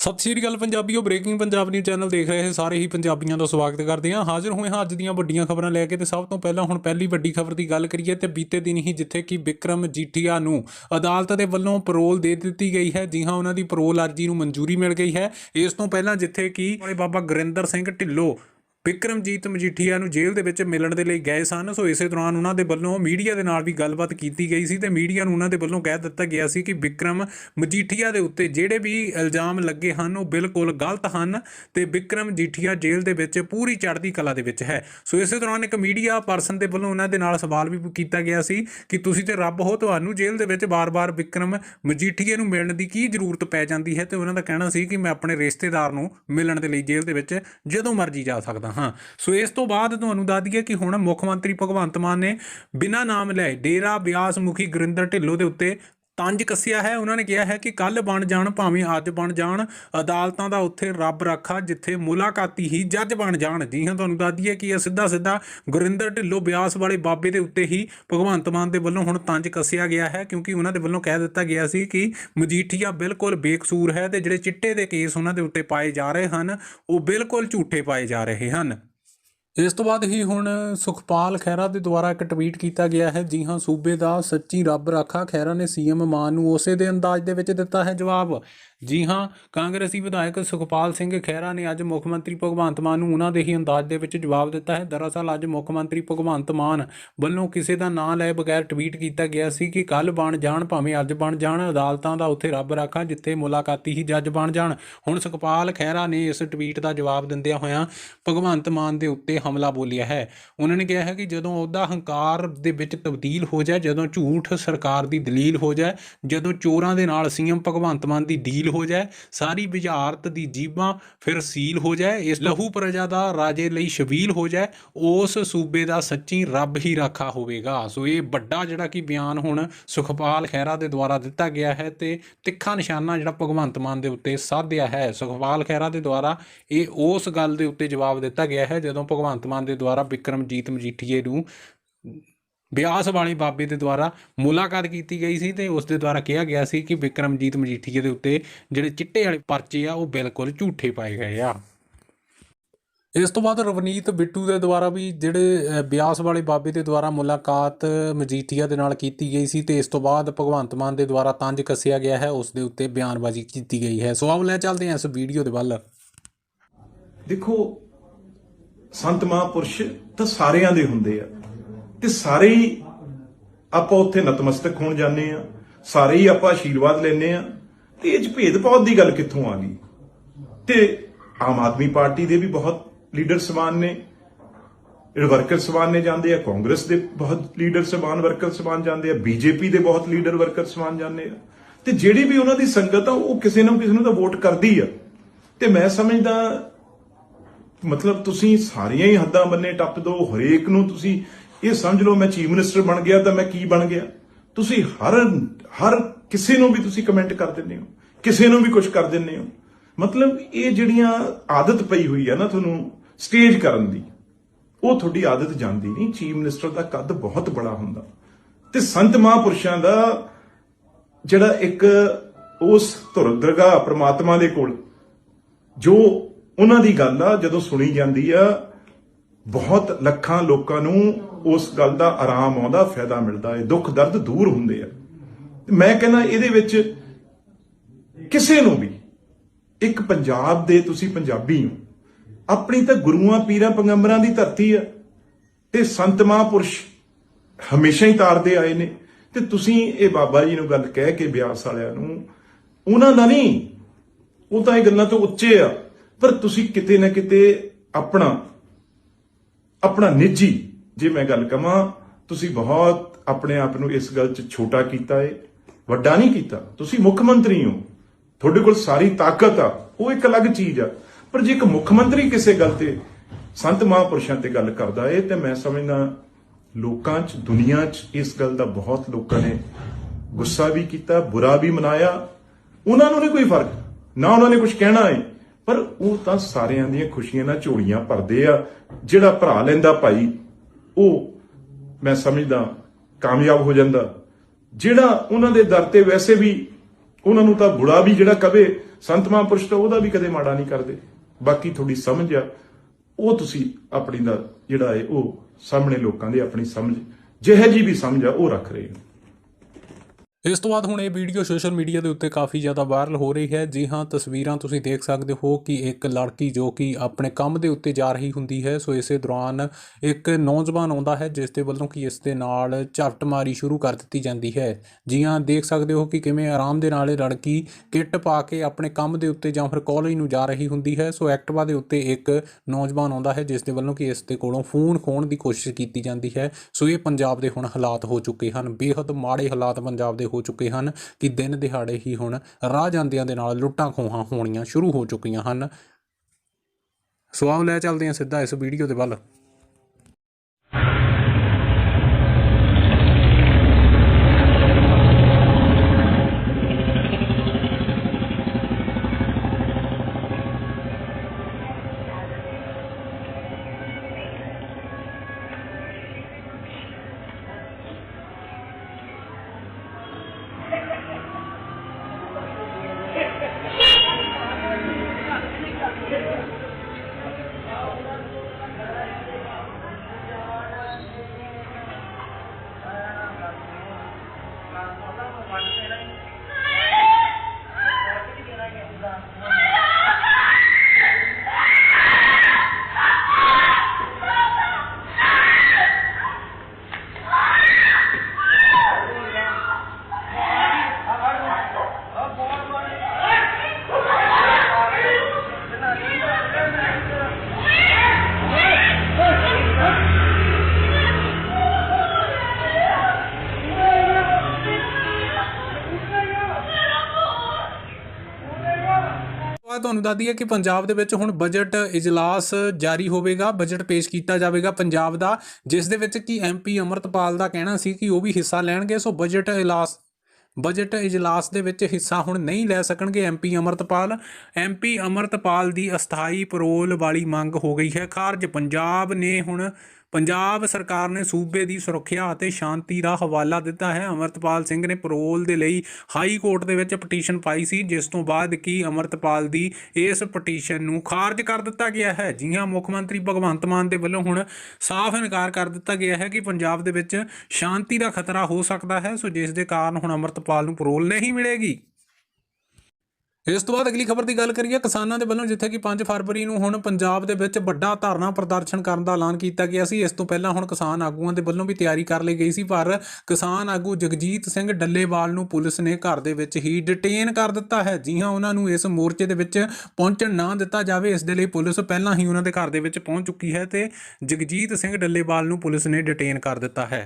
ਸਤਿ ਸ਼੍ਰੀ ਅਕਾਲ ਪੰਜਾਬੀਓ ਬ੍ਰੇਕਿੰਗ ਪੰਜਾਬ ਨਿਊਜ਼ ਚੈਨਲ ਦੇਖ ਰਹੇ ਸਾਰੇ ਹੀ ਪੰਜਾਬੀਆਂ ਦਾ ਸਵਾਗਤ ਕਰਦੇ ਹਾਂ। ਹਾਜ਼ਰ ਹੋਏ ਹਾਂ ਅੱਜ ਦੀਆਂ ਵੱਡੀਆਂ ਖਬਰਾਂ ਲੈ ਕੇ ਤੇ ਸਭ ਤੋਂ ਪਹਿਲਾਂ ਹੁਣ ਪਹਿਲੀ ਵੱਡੀ ਖਬਰ ਦੀ ਗੱਲ ਕਰੀਏ ਤੇ ਬੀਤੇ ਦਿਨ ਹੀ ਜਿੱਥੇ ਕਿ ਵਿਕਰਮ ਜੀਠੀਆ ਨੂੰ ਅਦਾਲਤ ਦੇ ਵੱਲੋਂ ਪਰੋਲ ਦੇ ਦਿੱਤੀ ਗਈ ਹੈ। ਜੀ ਹਾਂ, ਉਹਨਾਂ ਦੀ ਪਰੋਲ ਅਰਜੀ ਨੂੰ ਮਨਜ਼ੂਰੀ ਮਿਲ ਗਈ ਹੈ। ਇਸ ਤੋਂ ਪਹਿਲਾਂ ਜਿੱਥੇ ਕਿ ਬਾਬਾ ਗੁਰਿੰਦਰ ਸਿੰਘ ਢਿੱਲੋਂ ਵਿਕਰਮਜੀਤ ਮਜੀਠੀਆ ਨੂੰ ਜੇਲ੍ਹ ਦੇ ਵਿੱਚ ਮਿਲਣ ਦੇ ਲਈ ਗਏ ਸਨ। ਸੋ ਇਸੇ ਦੌਰਾਨ ਉਹਨਾਂ ਦੇ ਵੱਲੋਂ ਮੀਡੀਆ ਦੇ ਨਾਲ ਵੀ ਗੱਲਬਾਤ ਕੀਤੀ ਗਈ ਸੀ ਤੇ ਮੀਡੀਆ ਨੂੰ ਉਹਨਾਂ ਦੇ ਵੱਲੋਂ ਕਹਿ ਦਿੱਤਾ ਗਿਆ ਸੀ ਕਿ ਵਿਕਰਮ ਮਜੀਠੀਆ ਦੇ ਉੱਤੇ ਜਿਹੜੇ ਵੀ ਇਲਜ਼ਾਮ ਲੱਗੇ ਹਨ, ਉਹ ਬਿਲਕੁਲ ਗਲਤ ਹਨ ਤੇ ਵਿਕਰਮ ਜੀਠੀਆ ਜੇਲ੍ਹ ਦੇ ਵਿੱਚ ਪੂਰੀ ਚੜ੍ਹਦੀ ਕਲਾ ਦੇ ਵਿੱਚ ਹੈ। ਸੋ ਇਸੇ ਦੌਰਾਨ ਇੱਕ ਮੀਡੀਆ ਪਰਸਨ ਦੇ ਵੱਲੋਂ ਉਹਨਾਂ ਦੇ ਨਾਲ ਸਵਾਲ ਵੀ ਕੀਤਾ ਗਿਆ ਸੀ ਕਿ ਤੁਸੀਂ ਤੇ ਰੱਬ ਹੋ, ਤੁਹਾਨੂੰ ਜੇਲ੍ਹ ਦੇ ਵਿੱਚ ਬਾਰ-ਬਾਰ ਵਿਕਰਮ ਮਜੀਠੀਆ ਨੂੰ ਮਿਲਣ ਦੀ ਕੀ ਜ਼ਰੂਰਤ ਪੈ ਜਾਂਦੀ ਹੈ? ਤੇ ਉਹਨਾਂ ਦਾ ਕਹਿਣਾ ਸੀ ਕਿ ਮੈਂ ਆਪਣੇ ਰਿਸ਼ਤੇਦਾਰ ਨੂੰ ਮਿਲਣ ਦੇ ਲਈ ਜੇਲ੍ਹ ਦੇ ਵਿੱਚ ਜਦੋਂ ਮਰਜ਼ੀ ਜਾ ਸਕਦਾ ਹਾਂ। ਸੋ ਇਸ ਤੋਂ ਬਾਅਦ ਤੁਹਾਨੂੰ ਦੱਸ ਦਈਏ ਕਿ ਹੁਣ ਮੁੱਖ ਮੰਤਰੀ ਭਗਵੰਤ ਮਾਨ ਨੇ ਬਿਨਾਂ ਨਾਮ ਲਏ ਡੇਰਾ ਬਿਆਸ ਮੁਖੀ ਗੁਰਿੰਦਰ ਢਿੱਲੋਂ ਦੇ ਉੱਤੇ ਤੰਜ ਕੱਸਿਆ ਹੈ। ਉਹਨਾਂ ਨੇ ਕਿਹਾ ਹੈ ਕਿ ਕੱਲ ਬਣ ਜਾਣ, ਭਾਵੇਂ ਅੱਜ ਬਣ ਜਾਣ, ਅਦਾਲਤਾਂ ਦਾ ਉੱਥੇ ਰੱਬ ਰੱਖਾ, ਜਿੱਥੇ ਮੁਲਾਕਾਤੀ ਹੀ ਜੱਜ ਬਣ ਜਾਣ। ਜੀ ਹਾਂ, ਤੁਹਾਨੂੰ ਦੱਸ ਦਈਏ ਕਿ ਇਹ ਸਿੱਧਾ ਸਿੱਧਾ ਗੁਰਿੰਦਰ ਢਿੱਲੋਂ ਬਿਆਸ ਵਾਲੇ ਬਾਬੇ ਦੇ ਉੱਤੇ ਹੀ ਭਗਵੰਤ ਮਾਨ ਦੇ ਵੱਲੋਂ ਹੁਣ ਤੰਜ ਕੱਸਿਆ ਗਿਆ ਹੈ, ਕਿਉਂਕਿ ਉਹਨਾਂ ਦੇ ਵੱਲੋਂ ਕਹਿ ਦਿੱਤਾ ਗਿਆ ਸੀ ਕਿ ਮਜੀਠੀਆ ਬਿਲਕੁਲ ਬੇਕਸੂਰ ਹੈ ਤੇ ਜਿਹੜੇ ਚਿੱਟੇ ਦੇ ਕੇਸ ਉਹਨਾਂ ਦੇ ਉੱਤੇ ਪਾਏ ਜਾ ਰਹੇ ਹਨ, ਉਹ ਬਿਲਕੁਲ ਝੂਠੇ ਪਾਏ ਜਾ ਰਹੇ ਹਨ। ਇਸ ਤੋਂ ਬਾਅਦ ਹੀ ਹੁਣ ਸੁਖਪਾਲ ਖਹਿਰਾ ਦੇ ਦੁਆਰਾ ਇੱਕ ਟਵੀਟ ਕੀਤਾ ਗਿਆ ਹੈ, ਜੀ ਹਾਂ, ਸੂਬੇ ਦਾ ਸੱਚੀ ਰੱਬ ਰਾਖਾ ਖਹਿਰਾ ਨੇ ਸੀਐਮ ਮਾਨ ਨੂੰ ਉਸੇ ਦੇ ਅੰਦਾਜ਼ ਦੇ ਵਿੱਚ ਦਿੱਤਾ ਹੈ ਜਵਾਬ। ਜੀ ਹਾਂ, ਕਾਂਗਰਸੀ ਵਿਧਾਇਕ ਸੁਖਪਾਲ ਸਿੰਘ ਖਹਿਰਾ ਨੇ ਅੱਜ ਮੁੱਖ ਮੰਤਰੀ ਭਗਵੰਤ ਮਾਨ ਨੂੰ ਉਹਨਾਂ ਦੇ ਹੀ ਅੰਦਾਜ਼ ਦੇ ਵਿੱਚ ਜਵਾਬ ਦਿੱਤਾ ਹੈ। ਦਰਅਸਲ ਅੱਜ ਮੁੱਖ ਮੰਤਰੀ ਭਗਵੰਤ ਮਾਨ ਵੱਲੋਂ ਕਿਸੇ ਦਾ ਨਾਂ ਲਏ ਬਗੈਰ ਟਵੀਟ ਕੀਤਾ ਗਿਆ ਸੀ ਕਿ ਕੱਲ ਬਣ ਜਾਣ ਭਾਵੇਂ ਅੱਜ ਬਣ ਜਾਣ, ਅਦਾਲਤਾਂ ਦਾ ਉੱਥੇ ਰੱਬ ਰਾਖਾ ਜਿੱਥੇ ਮੁਲਾਕਾਤੀ ਹੀ ਜੱਜ ਬਣ ਜਾਣ। ਹੁਣ ਸੁਖਪਾਲ ਖਹਿਰਾ ਨੇ ਇਸ ਟਵੀਟ ਦਾ ਜਵਾਬ ਦਿੰਦਿਆਂ ਹੋਇਆਂ ਭਗਵੰਤ ਮਾਨ ਦੇ ਉੱਤੇ ਹਮਲਾ ਬੋਲਿਆ ਹੈ। ਉਹਨਾਂ ਨੇ ਕਿਹਾ ਹੈ ਕਿ ਜਦੋਂ ਉਹਦਾ ਹੰਕਾਰ ਦੇ ਵਿੱਚ ਤਬਦੀਲ ਹੋ ਜਾਏ, ਜਦੋਂ ਝੂਠ ਸਰਕਾਰ ਦੀ ਦਲੀਲ ਹੋ ਜਾਏ, ਜਦੋਂ ਚੋਰਾਂ ਦੇ ਨਾਲ ਸੀਐਮ ਭਗਵੰਤ ਮਾਨ ਦੀ ਡੀਲ ਹੋ ਜਾਏ ਸਾਰੀ ਵਿਚਾਰਤ ਦੀ ਜੀਬਾਂ ਫਿਰ ਸੀਲ ਹੋ ਜਾਏ ਇਸ ਲਹੂ ਪ੍ਰਜਾ ਦਾ ਰਾਜੇ ਲਈ ਸ਼ਬੀਲ ਹੋ ਜਾਏ ਉਸ ਸੂਬੇ ਦਾ ਸੱਚੀ ਰੱਬ ਹੀ ਰਾਖਾ ਹੋਵੇਗਾ। ਸੋ ਇਹ ਵੱਡਾ ਜਿਹੜਾ ਕਿ ਬਿਆਨ ਹੁਣ ਸੁਖਪਾਲ ਖਹਿਰਾ ਦੇ ਦੁਆਰਾ ਦਿੱਤਾ ਗਿਆ ਹੈ ਤੇ ਤਿੱਖਾ ਨਿਸ਼ਾਨਾ ਜਿਹੜਾ ਭਗਵੰਤ ਮਾਨ ਦੇ ਉੱਤੇ ਸਾਧਿਆ ਹੈ। ਸੁਖਪਾਲ ਖਹਿਰਾ ਦੇ ਦੁਆਰਾ ਇਹ ਉਸ ਗੱਲ ਦੇ ਉੱਤੇ ਜਵਾਬ ਦਿੱਤਾ ਗਿਆ ਹੈ ਜਦੋਂ ਭਗਵੰਤ ਮਾਨ ਦੇ ਦੁਆਰਾ ਵਿਕਰਮਜੀਤ ਮਜੀਠੀਏ ਨੂੰ ਬਿਆਸ ਵਾਲੇ ਬਾਬੇ ਦੇ ਦੁਆਰਾ ਮੁਲਾਕਾਤ ਕੀਤੀ ਗਈ ਸੀ ਤੇ ਉਸ ਦੇ ਦੁਆਰਾ ਕਿਹਾ ਗਿਆ ਸੀ ਕਿ ਵਿਕਰਮਜੀਤ ਮਜੀਠੀਏ ਦੇ ਉੱਤੇ ਜਿਹੜੇ ਚਿੱਟੇ ਵਾਲੇ ਪਰਚੇ ਆ, ਉਹ ਬਿਲਕੁਲ ਝੂਠੇ ਪਾਏ ਗਏ ਆ। ਇਸ ਤੋਂ ਬਾਅਦ ਰਵਨੀਤ ਬਿੱਟੂ ਦੇ ਦੁਆਰਾ ਵੀ ਜਿਹੜੇ ਬਿਆਸ ਵਾਲੇ ਬਾਬੇ ਦੇ ਦੁਆਰਾ ਮੁਲਾਕਾਤ ਮਜੀਠੀਆ ਦੇ ਨਾਲ ਕੀਤੀ ਗਈ ਸੀ ਤੇ ਇਸ ਤੋਂ ਬਾਅਦ ਭਗਵੰਤ ਮਾਨ ਦੇ ਦੁਆਰਾ ਤੰਜ ਕੱਸਿਆ ਗਿਆ ਹੈ, ਉਸ ਦੇ ਉੱਤੇ ਬਿਆਨਬਾਜ਼ੀ ਕੀਤੀ ਗਈ ਹੈ। ਸੋ ਆਓ ਲੈ ਚੱਲਦੇ ਹਾਂ ਇਸ ਵੀਡੀਓ ਦੇ ਵੱਲ। ਦੇਖੋ, ਸੰਤ ਮਹਾਂਪੁਰਸ਼ ਤਾਂ ਸਾਰਿਆਂ ਦੇ ਹੁੰਦੇ ਆ। ਤੇ ਸਾਰੇ ਹੀ ਆਪਾਂ ਉੱਥੇ ਨਤਮਸਤਕ ਹੋਣ ਜਾਂਦੇ ਆ ਸਾਰੇ ਹੀ ਆਪਾਂ ਆਸ਼ੀਰਵਾਦ ਲੈਣੇ ਆ ਤੇ ਇਹ ਚ ਭੇਦਭਾਵ ਦੀ ਗੱਲ ਕਿੱਥੋਂ ਆ ਗਈ? ਤੇ ਆਮ ਆਦਮੀ ਪਾਰਟੀ ਦੇ ਵੀ ਬਹੁਤ ਲੀਡਰ ਸਮਾਨ ਨੇ ਜਿਹੜੇ ਵਰਕਰ ਸਮਾਨ ਨੇ ਜਾਂਦੇ ਆ, ਕਾਂਗਰਸ ਦੇ ਬਹੁਤ ਲੀਡਰ ਸਮਾਨ ਵਰਕਰ ਸਮਾਨ ਜਾਂਦੇ ਆ, ਬੀਜੇਪੀ ਦੇ ਬਹੁਤ ਲੀਡਰ ਵਰਕਰ ਸਮਾਨ ਜਾਂਦੇ ਆ। ਤੇ ਜਿਹੜੀ ਵੀ ਉਹਨਾਂ ਦੀ ਸੰਗਤ ਆ, ਉਹ ਕਿਸੇ ਨਾ ਕਿਸੇ ਨੂੰ ਤਾਂ ਵੋਟ ਕਰਦੀ ਆ। ਤੇ ਮੈਂ ਸਮਝਦਾ, ਮਤਲਬ ਤੁਸੀਂ ਸਾਰੀਆਂ ਹੀ ਹੱਦਾਂ ਬੰਨੇ ਟੱਪ ਦੋ, ਹਰੇਕ ਨੂੰ ਤੁਸੀਂ ਇਹ ਸਮਝ ਲਓ, ਮੈਂ ਚੀਫ ਮਿਨਿਸਟਰ ਬਣ ਗਿਆ ਤਾਂ ਮੈਂ ਕੀ ਬਣ ਗਿਆ? ਤੁਸੀਂ ਹਰ ਹਰ ਕਿਸੇ ਨੂੰ ਵੀ ਤੁਸੀਂ ਕਮੈਂਟ ਕਰ ਦਿੰਦੇ ਹੋ, ਕਿਸੇ ਨੂੰ ਵੀ ਕੁਝ ਕਰ ਦਿੰਦੇ ਹੋ। ਮਤਲਬ ਇਹ ਜਿਹੜੀਆਂ ਆਦਤ ਪਈ ਹੋਈ ਆ ਨਾ ਤੁਹਾਨੂੰ ਸਟੇਜ ਕਰਨ ਦੀ, ਉਹ ਤੁਹਾਡੀ ਆਦਤ ਜਾਂਦੀ ਨਹੀਂ। ਚੀਫ ਮਿਨਿਸਟਰ ਦਾ ਕੱਦ ਬਹੁਤ ਬੜਾ ਹੁੰਦਾ। ਤੇ ਸੰਤ ਮਹਾਂਪੁਰਸ਼ਾਂ ਦਾ ਜਿਹੜਾ ਇੱਕ ਉਸ ਧੁਰ ਦਰਗਾਹ ਪ੍ਰਮਾਤਮਾ ਦੇ ਕੋਲ, ਜੋ ਉਹਨਾਂ ਦੀ ਗੱਲ ਆ, ਜਦੋਂ ਸੁਣੀ ਜਾਂਦੀ ਆ, ਬਹੁਤ ਲੱਖਾਂ ਲੋਕਾਂ ਨੂੰ ਉਸ ਗੱਲ ਦਾ ਆਰਾਮ ਆਉਂਦਾ, ਫਾਇਦਾ ਮਿਲਦਾ ਹੈ, ਦੁੱਖ, ਦਰਦ ਦੂਰ ਹੁੰਦੇ ਆ। ਮੈਂ ਕਹਿੰਦਾ ਇਹਦੇ ਵਿੱਚ ਕਿਸੇ ਨੂੰ ਵੀ, ਇੱਕ ਪੰਜਾਬ ਦੇ ਤੁਸੀਂ ਪੰਜਾਬੀ ਹੋ, ਆਪਣੀ ਤਾਂ ਗੁਰੂਆਂ, ਪੀਰਾਂ, ਪੈਗੰਬਰਾਂ ਦੀ ਧਰਤੀ ਆ ਤੇ ਸੰਤ ਮਹਾਂਪੁਰਸ਼ ਹਮੇਸ਼ਾ ਹੀ ਤਾਰਦੇ ਆਏ ਨੇ। ਤੇ ਤੁਸੀਂ ਇਹ ਬਾਬਾ ਜੀ ਨੂੰ ਗੱਲ ਕਹਿ ਕੇ ਬਿਆਸ ਵਾਲਿਆਂ ਨੂੰ, ਉਹਨਾਂ ਦਾ ਨਹੀਂ, ਉਹ ਤਾਂ ਇਹ ਗੱਲਾਂ ਤੋਂ ਉੱਚੇ ਆ, ਪਰ ਤੁਸੀਂ ਕਿਤੇ ਨਾ ਕਿਤੇ ਆਪਣਾ ਆਪਣਾ ਨਿੱਜੀ ਜੇ ਮੈਂ ਗੱਲ ਕਵਾਂ, ਤੁਸੀਂ ਬਹੁਤ ਆਪਣੇ ਆਪ ਨੂੰ ਇਸ ਗੱਲ 'ਚ ਛੋਟਾ ਕੀਤਾ ਏ, ਵੱਡਾ ਨਹੀਂ ਕੀਤਾ। ਤੁਸੀਂ ਮੁੱਖ ਮੰਤਰੀ ਹੋ। ਤੁਹਾਡੇ ਕੋਲ ਸਾਰੀ ਤਾਕਤ ਆ। ਉਹ ਇੱਕ ਅਲੱਗ ਚੀਜ਼ ਆ। ਪਰ ਜੇ ਇੱਕ ਮੁੱਖ ਮੰਤਰੀ ਕਿਸੇ ਗੱਲ ਤੇ ਸੰਤ ਮਹਾਂਪੁਰਸ਼ਾਂ ਤੇ ਗੱਲ ਕਰਦਾ ਏ, ਤੇ ਮੈਂ ਸਮਝਦਾ ਲੋਕਾਂ 'ਚ, ਦੁਨੀਆ 'ਚ ਇਸ ਗੱਲ ਦਾ ਬਹੁਤ ਲੋਕਾਂ ਨੇ ਗੁੱਸਾ ਵੀ ਕੀਤਾ, ਬੁਰਾ ਵੀ ਮਨਾਇਆ। ਉਹਨਾਂ ਨੂੰ ਨਹੀਂ ਕੋਈ ਫ਼ਰਕ। ਨਾ ਉਹਨਾਂ ਨੇ ਕੁਝ ਕਹਿਣਾ ਏ। ਪਰ ਉਹ ਤਾਂ ਸਾਰਿਆਂ ਦੀਆਂ ਖੁਸ਼ੀਆਂ ਨਾਲ ਝੋਲੀਆਂ ਭਰਦੇ ਆ। ਜਿਹੜਾ ਭਰਾ ਲੈਂਦਾ ਭਾਈ ਉਹ ਮੈਂ ਸਮਝਦਾ ਕਾਮਯਾਬ ਹੋ ਜਾਂਦਾ। ਜਿਹੜਾ ਉਹਨਾਂ ਦੇ ਦਰ ਤੇ ਵੈਸੇ ਵੀ ਉਹਨਾਂ ਨੂੰ ਤਾਂ ਬੁੜਾ ਵੀ ਜਿਹੜਾ ਕਵੇ, ਸੰਤ ਮਹਾਂਪੁਰਸ਼ ਤਾਂ ਉਹਦਾ ਵੀ ਕਦੇ ਮਾੜਾ ਨਹੀਂ ਕਰਦੇ। ਬਾਕੀ ਤੁਹਾਡੀ ਸਮਝ ਆ, ਉਹ ਤੁਸੀਂ ਆਪਣੀ ਦਾ ਜਿਹੜਾ ਹੈ ਉਹ ਸਾਹਮਣੇ ਲੋਕਾਂ ਦੇ ਆਪਣੀ ਸਮਝ, ਜਿਹੇ ਜੀ ਵੀ ਸਮਝ ਆ, ਉਹ ਰੱਖ ਰਹੇ ਹੋ। ਇਸ ਤੋਂ ਬਾਅਦ ਹੁਣ ਇਹ ਵੀਡੀਓ ਸੋਸ਼ਲ ਮੀਡੀਆ ਦੇ ਉੱਤੇ ਕਾਫੀ ਜ਼ਿਆਦਾ ਵਾਇਰਲ ਹੋ ਰਹੀ ਹੈ। ਜੀ ਹਾਂ, ਤਸਵੀਰਾਂ ਤੁਸੀਂ ਦੇਖ ਸਕਦੇ ਹੋ ਕਿ ਇੱਕ ਲੜਕੀ ਜੋ ਕਿ ਆਪਣੇ ਕੰਮ ਦੇ ਉੱਤੇ ਜਾ ਰਹੀ ਹੁੰਦੀ ਹੈ, ਸੋ ਇਸੇ ਦੌਰਾਨ ਇੱਕ ਨੌਜਵਾਨ ਆਉਂਦਾ ਹੈ, ਜਿਸ ਦੇ ਵੱਲੋਂ ਕਿ ਇਸ ਦੇ ਨਾਲ ਝਪਟ ਮਾਰੀ ਸ਼ੁਰੂ ਕਰ ਦਿੱਤੀ ਜਾਂਦੀ ਹੈ। ਜੀ ਹਾਂ, ਦੇਖ ਸਕਦੇ ਹੋ ਕਿ ਕਿਵੇਂ ਆਰਾਮ ਦੇ ਨਾਲ ਇਹ ਲੜਕੀ ਕਿੱਟ ਪਾ ਕੇ ਆਪਣੇ ਕੰਮ ਦੇ ਉੱਤੇ ਜਾਂ ਫਿਰ ਕਾਲਜ ਨੂੰ ਜਾ ਰਹੀ ਹੁੰਦੀ ਹੈ। ਸੋ ਐਕਟਿਵਾ ਦੇ ਉੱਤੇ ਇੱਕ ਨੌਜਵਾਨ ਆਉਂਦਾ ਹੈ, ਜਿਸ ਦੇ ਵੱਲੋਂ ਕਿ ਇਸ ਦੇ ਕੋਲੋਂ ਫੋਨ ਖੋਣ ਦੀ ਕੋਸ਼ਿਸ਼ ਕੀਤੀ ਜਾਂਦੀ ਹੈ। ਸੋ ਇਹ ਪੰਜਾਬ ਦੇ ਹੁਣ ਹਾਲਾਤ ਹੋ ਚੁੱਕੇ ਹਨ। ਬੇਹੱਦ ਮਾੜੇ ਹਾਲਾਤ ਪੰਜਾਬ ਦੇ ਹੋ ਚੁੱਕੇ ਹਨ ਕਿ ਦਿਨ ਦਿਹਾੜੇ ਹੀ ਹੁਣ ਰਾਹ ਜਾਂਦਿਆਂ ਦੇ ਨਾਲ ਲੁੱਟਾਂ ਖੋਹਾਂ ਹੋਣੀਆਂ ਸ਼ੁਰੂ ਹੋ ਚੁੱਕੀਆਂ ਹਨ। ਸੋ ਆਓ ਲੈ ਚੱਲਦੇ ਹਾਂ ਸਿੱਧਾ ਇਸ ਵੀਡੀਓ ਦੇ ਵੱਲ। ਤੁਹਾਨੂੰ ਦੱਸ ਦਈਏ ਕਿ ਪੰਜਾਬ ਦੇ ਵਿੱਚ ਹੁਣ ਬਜਟ ਇਜਲਾਸ ਜਾਰੀ ਹੋਵੇਗਾ, ਬਜਟ ਪੇਸ਼ ਕੀਤਾ ਜਾਵੇਗਾ ਪੰਜਾਬ ਦਾ, ਜਿਸ ਦੇ ਵਿੱਚ ਕਿ ਐਮਪੀ ਅਮਰਤਪਾਲ ਦਾ ਕਹਿਣਾ ਸੀ ਕਿ ਉਹ ਵੀ ਹਿੱਸਾ ਲੈਣਗੇ, ਸੋ ਬਜਟ ਇਜਲਾਸ ਬਜਟ ਇਜਲਾਸ ਦੇ ਵਿੱਚ ਹਿੱਸਾ ਹੁਣ ਨਹੀਂ ਲੈ ਸਕਣਗੇ ਐਮਪੀ ਅਮਰਤਪਾਲ। ਐਮਪੀ ਅਮਰਤਪਾਲ ਦੀ ਅਸਥਾਈ ਪਰੋਲ ਵਾਲੀ ਮੰਗ ਹੋ ਗਈ ਹੈ। ਖਾਰਜ ਪੰਜਾਬ ਨੇ ਹੁਣ ਪੰਜਾਬ ਸਰਕਾਰ ਨੇ ਸੂਬੇ ਦੀ ਸੁਰੱਖਿਆ ਅਤੇ ਸ਼ਾਂਤੀ ਦਾ ਹਵਾਲਾ ਦਿੱਤਾ ਹੈ। ਅਮਰਤਪਾਲ ਸਿੰਘ ਨੇ ਪਰੋਲ ਦੇ ਲਈ ਹਾਈ ਕੋਰਟ ਦੇ ਵਿੱਚ ਪਟੀਸ਼ਨ ਪਾਈ ਸੀ, ਜਿਸ ਤੋਂ ਬਾਅਦ ਕਿ ਅਮਰਤਪਾਲ ਦੀ ਇਸ ਪਟੀਸ਼ਨ ਨੂੰ ਖਾਰਜ ਕਰ ਦਿੱਤਾ ਗਿਆ ਹੈ। ਜੀ ਹਾਂ ਮੁੱਖ ਮੰਤਰੀ ਭਗਵੰਤ ਮਾਨ ਦੇ ਵੱਲੋਂ ਹੁਣ ਸਾਫ਼ ਇਨਕਾਰ ਕਰ ਦਿੱਤਾ ਗਿਆ ਹੈ ਕਿ ਪੰਜਾਬ ਦੇ ਵਿੱਚ ਸ਼ਾਂਤੀ ਦਾ ਖਤਰਾ ਹੋ ਸਕਦਾ ਹੈ। ਸੋ ਜਿਸ ਦੇ ਕਾਰਨ ਹੁਣ ਅਮਰਤਪਾਲ ਨੂੰ ਪਰੋਲ ਨਹੀਂ ਮਿਲੇਗੀ। ਇਸ ਤੋਂ ਬਾਅਦ ਅਗਲੀ ਖਬਰ ਦੀ ਗੱਲ ਕਰੀਏ, ਕਿਸਾਨਾਂ ਦੇ ਵੱਲੋਂ ਜਿੱਥੇ ਕਿ 5 ਫਰਵਰੀ ਨੂੰ ਹੁਣ ਪੰਜਾਬ ਦੇ ਵਿੱਚ ਵੱਡਾ ਧਰਨਾ ਪ੍ਰਦਰਸ਼ਨ ਕਰਨ ਦਾ ਐਲਾਨ ਕੀਤਾ ਗਿਆ ਸੀ, ਇਸ ਤੋਂ ਪਹਿਲਾਂ ਹੁਣ ਕਿਸਾਨ ਆਗੂਆਂ ਦੇ ਵੱਲੋਂ ਵੀ ਤਿਆਰੀ ਕਰ ਲਈ ਗਈ ਸੀ, ਪਰ ਕਿਸਾਨ ਆਗੂ ਜਗਜੀਤ ਸਿੰਘ ਡੱਲੇਵਾਲ ਨੂੰ ਪੁਲਿਸ ਨੇ ਘਰ ਦੇ ਵਿੱਚ ਹੀ ਡਿਟੇਨ ਕਰ ਦਿੱਤਾ ਹੈ। ਜੀ ਹਾਂ, ਉਹਨਾਂ ਨੂੰ ਇਸ ਮੋਰਚੇ ਦੇ ਵਿੱਚ ਪਹੁੰਚਣ ਨਾ ਦਿੱਤਾ ਜਾਵੇ, ਇਸ ਦੇ ਲਈ ਪੁਲਿਸ ਪਹਿਲਾਂ ਹੀ ਉਹਨਾਂ ਦੇ ਘਰ ਦੇ ਵਿੱਚ ਪਹੁੰਚ ਚੁੱਕੀ ਹੈ ਤੇ ਜਗਜੀਤ ਸਿੰਘ ਡੱਲੇਵਾਲ ਨੂੰ ਪੁਲਿਸ ਨੇ ਡਿਟੇਨ ਕਰ ਦਿੱਤਾ ਹੈ।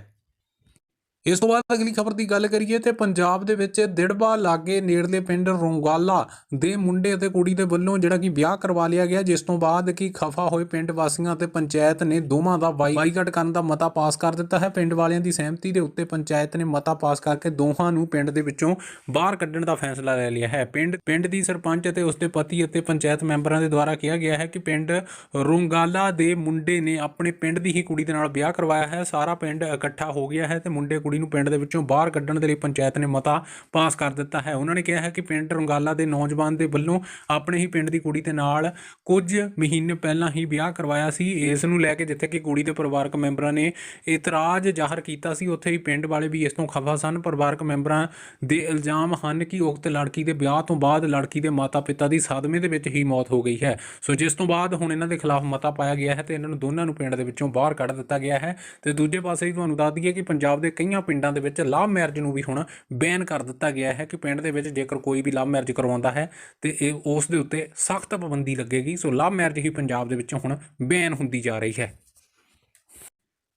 ਇਸ ਤੋਂ ਬਾਅਦ ਅਗਲੀ ਖਬਰ ਦੀ ਗੱਲ ਕਰੀਏ ਤੇ ਪੰਜਾਬ ਦੇ ਵਿੱਚ ਦਿੜਬਾ ਲਾਗੇ ਨੇੜਲੇ ਪਿੰਡ ਰੋਂਗਾਲਾ ਦੇ ਮੁੰਡੇ ਅਤੇ ਕੁੜੀ ਦੇ ਵੱਲੋਂ ਜਿਹੜਾ ਕਿ ਵਿਆਹ ਕਰਵਾ ਲਿਆ ਗਿਆ, ਜਿਸ ਤੋਂ ਬਾਅਦ ਕਿ ਖਫਾ ਹੋਏ ਪਿੰਡ ਵਾਸੀਆਂ ਅਤੇ ਪੰਚਾਇਤ ਨੇ ਦੋਵਾਂ ਦਾ ਬਾਈ- ਬਾਈਕਾਟ ਕਰਨ ਦਾ ਮਤਾ ਪਾਸ ਕਰ ਦਿੱਤਾ ਹੈ। ਪਿੰਡ ਵਾਲਿਆਂ ਦੀ ਸਹਿਮਤੀ ਦੇ ਉੱਤੇ ਪੰਚਾਇਤ ਨੇ ਮਤਾ ਪਾਸ ਕਰਕੇ ਦੋਹਾਂ ਨੂੰ ਪਿੰਡ ਦੇ ਵਿੱਚੋਂ ਬਾਹਰ ਕੱਢਣ ਦਾ ਫੈਸਲਾ ਲੈ ਲਿਆ ਹੈ। ਪਿੰਡ ਪਿੰਡ ਦੀ ਸਰਪੰਚ ਅਤੇ ਉਸਦੇ ਪਤੀ ਅਤੇ ਪੰਚਾਇਤ ਮੈਂਬਰਾਂ ਦੇ ਦੁਆਰਾ ਕਿਹਾ ਗਿਆ ਹੈ ਕਿ ਪਿੰਡ ਰੋਂਗਾਲਾ ਦੇ ਮੁੰਡੇ ਨੇ ਆਪਣੇ ਪਿੰਡ ਦੀ ਹੀ ਕੁੜੀ ਦੇ ਨਾਲ ਵਿਆਹ ਕਰਵਾਇਆ ਹੈ। ਸਾਰਾ ਪਿੰਡ ਇਕੱਠਾ ਹੋ ਗਿਆ ਹੈ ਤੇ ਮੁੰਡੇ ਕੁੜੀ ਨੂੰ ਪਿੰਡ ਦੇ ਵਿੱਚੋਂ ਬਾਹਰ ਕੱਢਣ ਦੇ ਲਈ ਪੰਚਾਇਤ ਨੇ ਮਤਾ ਪਾਸ ਕਰ ਦਿੱਤਾ ਹੈ। ਉਹਨਾਂ ਨੇ ਕਿਹਾ ਹੈ ਕਿ ਪਿੰਡ ਰੰਗਾਲਾ ਦੇ ਨੌਜਵਾਨ ਦੇ ਵੱਲੋਂ ਆਪਣੇ ਹੀ ਪਿੰਡ ਦੀ ਕੁੜੀ ਦੇ ਨਾਲ ਕੁਝ ਮਹੀਨੇ ਪਹਿਲਾਂ ਹੀ ਵਿਆਹ ਕਰਵਾਇਆ ਸੀ। ਇਸ ਨੂੰ ਲੈ ਕੇ ਜਿੱਥੇ ਕਿ ਕੁੜੀ ਦੇ ਪਰਿਵਾਰਕ ਮੈਂਬਰਾਂ ਨੇ ਇਤਰਾਜ਼ ਜ਼ਾਹਰ ਕੀਤਾ ਸੀ, ਉੱਥੇ ਹੀ ਪਿੰਡ ਵਾਲੇ ਵੀ ਇਸ ਤੋਂ ਖਫਾ ਸਨ। ਪਰਿਵਾਰਕ ਮੈਂਬਰਾਂ ਦੇ ਇਲਜ਼ਾਮ ਹਨ ਕਿ ਉਕਤ ਲੜਕੀ ਦੇ ਵਿਆਹ ਤੋਂ ਬਾਅਦ ਲੜਕੀ ਦੇ ਮਾਤਾ-ਪਿਤਾ ਦੀ ਸਦਮੇ ਦੇ ਵਿੱਚ ਹੀ ਮੌਤ ਹੋ ਗਈ ਹੈ। ਸੋ ਜਿਸ ਤੋਂ ਬਾਅਦ ਹੁਣ ਇਹਨਾਂ ਦੇ ਖਿਲਾਫ ਮਤਾ ਪਾਇਆ ਗਿਆ ਹੈ ਤੇ ਇਹਨਾਂ ਨੂੰ ਦੋਨਾਂ ਨੂੰ ਪਿੰਡ ਦੇ ਵਿੱਚੋਂ ਬਾਹਰ ਕੱਢ ਦਿੱਤਾ ਗਿਆ ਹੈ। ਤੇ ਦੂਜੇ ਪਾਸੇ ਹੀ ਤੁਹਾਨੂੰ ਦੱਸ ਦਈਏ ਕਿ ਪੰਜਾਬ ਦੇ ਕਈਆਂ ਪਿੰਡਾਂ ਦੇ ਵਿੱਚ ਲਵ ਮੈਰਿਜ ਨੂੰ ਵੀ ਹੁਣ ਬੈਨ ਕਰ ਦਿੱਤਾ ਗਿਆ ਹੈ ਕਿ ਪਿੰਡ ਦੇ ਵਿੱਚ ਜੇਕਰ ਕੋਈ ਵੀ ਲਵ ਮੈਰਿਜ ਕਰਵਾਉਂਦਾ ਹੈ ਤੇ ਇਹ ਉਸ ਦੇ ਉੱਤੇ ਸਖਤ ਪਾਬੰਦੀ ਲੱਗੇਗੀ। ਸੋ ਲਵ ਮੈਰਿਜ ਹੀ ਪੰਜਾਬ ਦੇ ਵਿੱਚ ਹੁਣ ਬੈਨ ਹੁੰਦੀ ਜਾ ਰਹੀ ਹੈ।